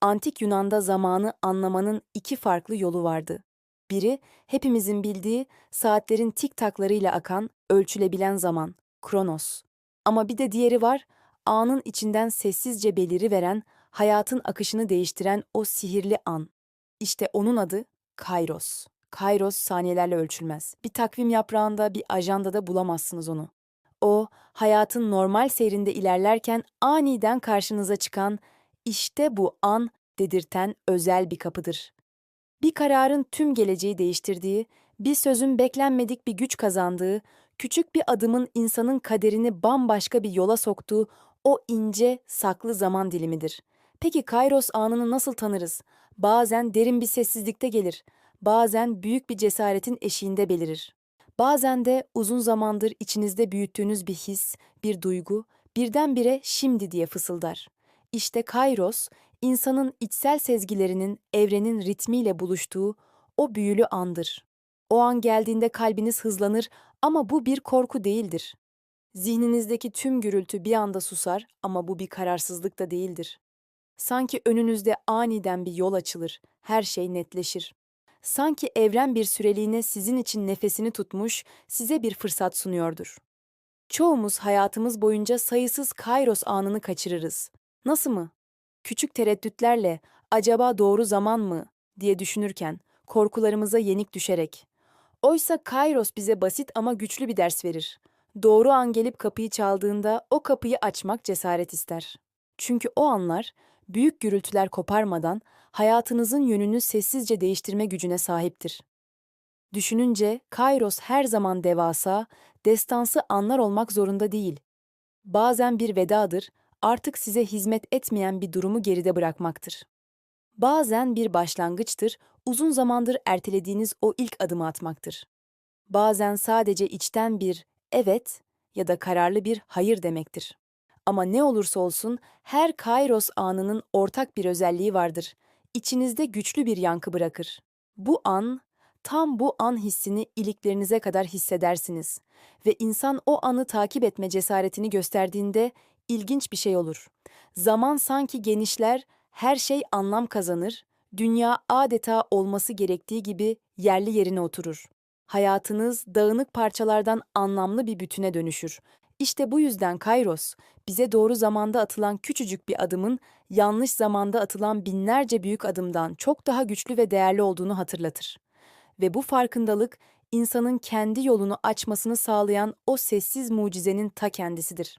Antik Yunan'da zamanı anlamanın iki farklı yolu vardı. Biri, hepimizin bildiği saatlerin tik taklarıyla akan, ölçülebilen zaman, kronos. Ama bir de diğeri var, anın içinden sessizce beliri veren, hayatın akışını değiştiren o sihirli an. İşte onun adı Kairos. Kairos saniyelerle ölçülmez. Bir takvim yaprağında, bir ajandada bulamazsınız onu. O, hayatın normal seyrinde ilerlerken aniden karşınıza çıkan, işte bu an dedirten özel bir kapıdır. Bir kararın tüm geleceği değiştirdiği, bir sözün beklenmedik bir güç kazandığı, küçük bir adımın insanın kaderini bambaşka bir yola soktuğu o ince, saklı zaman dilimidir. Peki Kairos anını nasıl tanırız? Bazen derin bir sessizlikte gelir, bazen büyük bir cesaretin eşiğinde belirir. Bazen de uzun zamandır içinizde büyüttüğünüz bir his, bir duygu, birdenbire şimdi diye fısıldar. İşte Kairos, insanın içsel sezgilerinin evrenin ritmiyle buluştuğu o büyülü andır. O an geldiğinde kalbiniz hızlanır ama bu bir korku değildir. Zihninizdeki tüm gürültü bir anda susar ama bu bir kararsızlık da değildir. Sanki önünüzde aniden bir yol açılır, her şey netleşir. Sanki evren bir süreliğine sizin için nefesini tutmuş, size bir fırsat sunuyordur. Çoğumuz hayatımız boyunca sayısız Kairos anını kaçırırız. Nasıl mı? Küçük tereddütlerle acaba doğru zaman mı diye düşünürken korkularımıza yenik düşerek. Oysa Kairos bize basit ama güçlü bir ders verir. Doğru an gelip kapıyı çaldığında o kapıyı açmak cesaret ister. Çünkü o anlar büyük gürültüler koparmadan hayatınızın yönünü sessizce değiştirme gücüne sahiptir. Düşününce Kairos her zaman devasa, destansı anlar olmak zorunda değil. Bazen bir vedadır, artık size hizmet etmeyen bir durumu geride bırakmaktır. Bazen bir başlangıçtır, uzun zamandır ertelediğiniz o ilk adımı atmaktır. Bazen sadece içten bir evet ya da kararlı bir hayır demektir. Ama ne olursa olsun her Kairos anının ortak bir özelliği vardır. İçinizde güçlü bir yankı bırakır. Bu an, tam bu an hissini iliklerinize kadar hissedersiniz ve insan o anı takip etme cesaretini gösterdiğinde ilginç bir şey olur. Zaman sanki genişler, her şey anlam kazanır, dünya adeta olması gerektiği gibi yerli yerine oturur. Hayatınız dağınık parçalardan anlamlı bir bütüne dönüşür. İşte bu yüzden Kairos, bize doğru zamanda atılan küçücük bir adımın yanlış zamanda atılan binlerce büyük adımdan çok daha güçlü ve değerli olduğunu hatırlatır. Ve bu farkındalık insanın kendi yolunu açmasını sağlayan o sessiz mucizenin ta kendisidir.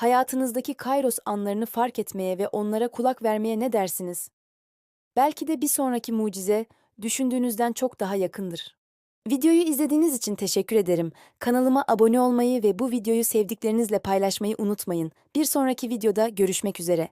Hayatınızdaki Kairos anlarını fark etmeye ve onlara kulak vermeye ne dersiniz? Belki de bir sonraki mucize düşündüğünüzden çok daha yakındır. Videoyu izlediğiniz için teşekkür ederim. Kanalıma abone olmayı ve bu videoyu sevdiklerinizle paylaşmayı unutmayın. Bir sonraki videoda görüşmek üzere.